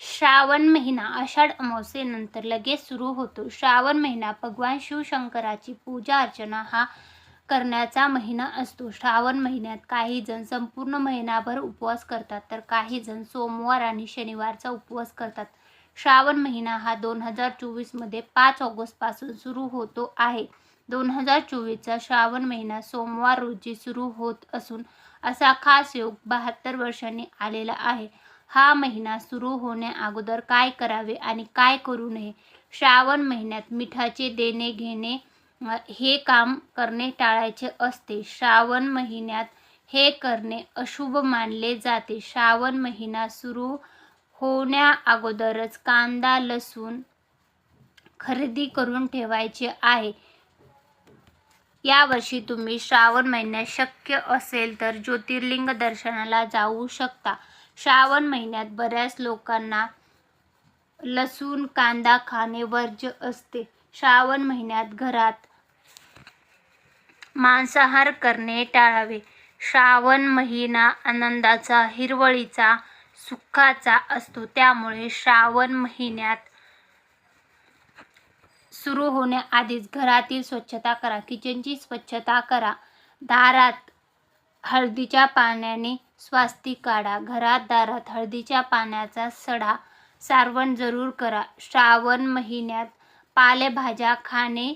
श्रावण महिना आषाढ अमावस्येनंतर लगेच सुरू होतो. श्रावण महिना भगवान शिवशंकराची पूजा अर्चना हा करण्याचा महिना असतो. श्रावण महिन्यात काही जण संपूर्ण महिनाभर उपवास करतात तर काही जण सोमवार आणि शनिवारचा उपवास करतात. श्रावण महिना हा दोन हजार चोवीसमध्ये पाच ऑगस्टपासून सुरू होतो आहे. दोन हजार चोवीसचा श्रावण महिना सोमवार रोजी सुरू होत असून असा खास योग बहात्तर वर्षांनी आलेला आहे. हा महिना सुरू होण्या अगोदर काय करावे आणि काय करू नये? श्रावण महिन्यात मिठाचे देणे घेणे हे काम करणे टाळायचे असते. श्रावण महिन्यात हे करणे अशुभ मानले जाते. श्रावण महिना सुरू होण्या अगोदरच कांदा लसूण खरेदी करून ठेवायचे आहे. यावर्षी तुम्ही श्रावण महिन्यात शक्य असेल तर ज्योतिर्लिंग दर्शनाला जाऊ शकता. श्रावण महिन्यात बऱ्याच लोकांना लसूण कांदा खाणे वर्ज्य असते. श्रावण महिन्यात घरात मांसाहार करणे टाळावे. श्रावण महिना आनंदाचा हिरवळीचा सुखाचा असतो. त्यामुळे श्रावण महिन्यात सुरू होण्याआधीच घरातील स्वच्छता करा किचनची स्वच्छता करा. दारात हळदीच्या पाण्याने स्वास्तिक काढा. घरात दारात हळदीच्या पाण्याचा सडा सारवण जरूर करा. श्रावण महिन्यात पालेभाज्या खाणे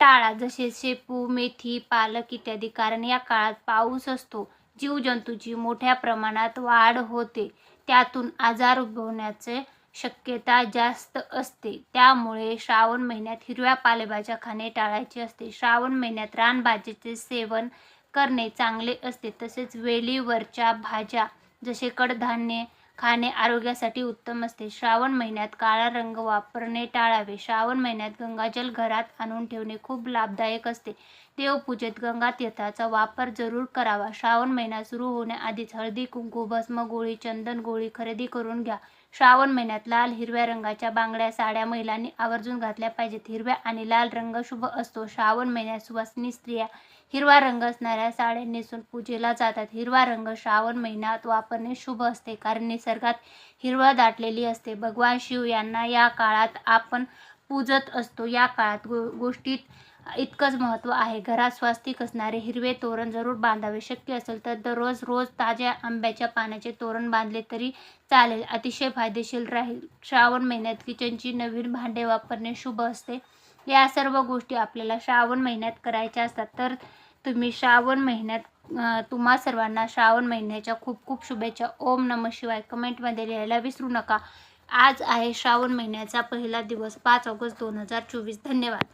टाळा जसे शेपू मेथी पालक इत्यादी. कारण या काळात पाऊस असतो. जीवजंतूची मोठ्या प्रमाणात वाढ होते. त्यातून आजार उद्भवण्याचे शक्यता जास्त असते. त्यामुळे श्रावण महिन्यात हिरव्या पालेभाज्या खाणे टाळायचे असते. श्रावण महिन्यात रानभाजीचे सेवन करणे चांगले असते. तसेच वेलीवरच्या भाज्या जसे कडधान्ये खाणे आरोग्यासाठी उत्तम असते. श्रावण महिन्यात काळा रंग वापरणे टाळावे. श्रावण महिन्यात गंगाजल घरात आणून ठेवणे खूप लाभदायक असते. देवपूजेत गंगा तीर्थाचा वापर जरूर करावा. श्रावण महिना सुरू होण्याआधीच हळदी कुंकू भस्म गोळी चंदन गोळी खरेदी करून घ्या. श्रावण महिन्यात लाल हिरव्या रंगाच्या बांगड्या साड्या महिलांनी आवर्जून घातल्या पाहिजेत. हिरव्या आणि लाल रंग शुभ असतो. श्रावण महिन्यात सुवासिनी स्त्रिया हिरवा रंग असणाऱ्या साड्या नेसून पूजेला जातात. हिरवा रंग श्रावण महिन्यात वापरणे शुभ असते कारण निसर्गात हिरवा दाटलेली असते. भगवान शिव यांना या काळात आपण पूजत असतो. या काळात गो गोष्टीत इतकंच महत्त्व आहे. घरात स्वास्तिक असणारे हिरवे तोरण जरूर बांधावे. शक्य असेल तर दररोज रोज ताज्या आंब्याच्या पाण्याचे तोरण बांधले तरी चालेल. अतिशय फायदेशीर राहील. श्रावण महिन्यात किचनची नवीन भांडे वापरणे शुभ असते. या सर्व गोष्टी आपल्याला श्रावण महिन्यात करायच्या असतात. तर तुम्ही श्रावण महिन्यात तुम्हा सर्वांना श्रावण महिन्याच्या खूप खूप शुभेच्छा. ओम नम शिवाय कमेंटमध्ये लिहायला विसरू नका. आज आहे श्रावण महिन्याचा पहिला दिवस पाच ऑगस्ट दोन हजार चोवीस. धन्यवाद.